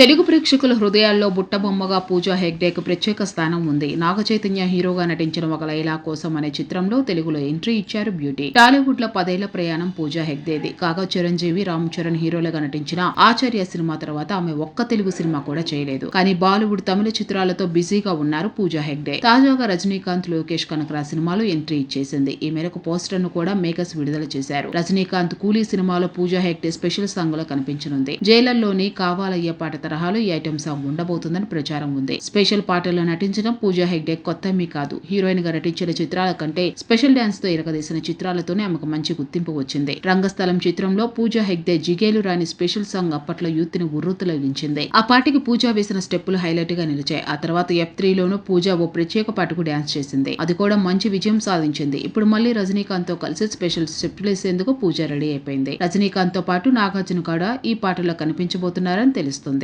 తెలుగు ప్రేక్షకుల హృదయాల్లో బుట్టబొమ్మగా పూజా హెగ్డేకు ప్రత్యేక స్థానం ఉంది. నాగ చైతన్య హీరోగా నటించిన ఒక లైలా కోసం అనే చిత్రంలో తెలుగులో ఎంట్రీ ఇచ్చారు బ్యూటీ. టాలీవుడ్లో పదేళ్ళ ప్రయాణం పూజా హెగ్డేది. కాగా చిరంజీవి రామ్ చరణ్ హీరోలుగా నటించిన ఆచార్య సినిమా తర్వాత ఆమె ఒక్క తెలుగు సినిమా కూడా చేయలేదు. కానీ బాలీవుడ్ తమిళ చిత్రాలతో బిజీగా ఉన్నారు పూజా హెగ్డే. తాజాగా రజనీకాంత్ లోకేష్ కనకరా సినిమాలో ఎంట్రీ ఇచ్చేసింది. ఈ మేరకు పోస్టర్ను కూడా మేకర్స్ విడుదల చేశారు. రజనీకాంత్ కూలీ సినిమాలో పూజా హెగ్డే స్పెషల్ సాంగ్లో కనిపించనుంది. జైలర్లోని కావాలయ్య పాట తరహాలో ఈ ఐటమ్ సాంగ్ ఉండబోతుందని ప్రచారం ఉంది. స్పెషల్ పాటల్లో నటించడం పూజా హెగ్డే కొత్త మీ కాదు. హీరోయిన్గా నటించిన చిత్రాల కంటే స్పెషల్ డాన్స్తో ఎరగదీసిన చిత్రాలతోనే ఆమెకు మంచి గుర్తింపు వచ్చింది. రంగస్థలం చిత్రంలో పూజా హెగ్డే జిగేలు రాని స్పెషల్ సాంగ్ అప్పట్లో యూత్ని ఉర్రూతలగించింది. ఆ పాటికి పూజా వేసిన స్టెప్పులు హైలైట్గా నిలిచాయి. ఆ తర్వాత ఎఫ్ త్రీలోనూ పూజా ఓ ప్రత్యేక పాటకు డాన్స్ చేసింది. అది కూడా మంచి విజయం సాధించింది. ఇప్పుడు మళ్ళీ రజనీకాంత్తో కలిసి స్పెషల్ స్టెప్లు వేసేందుకు పూజ రెడీ అయిపోయింది. రజనీకాంత్తో పాటు నాగార్జున కూడా ఈ పాటలో కనిపించబోతున్నారని తెలుస్తుంది.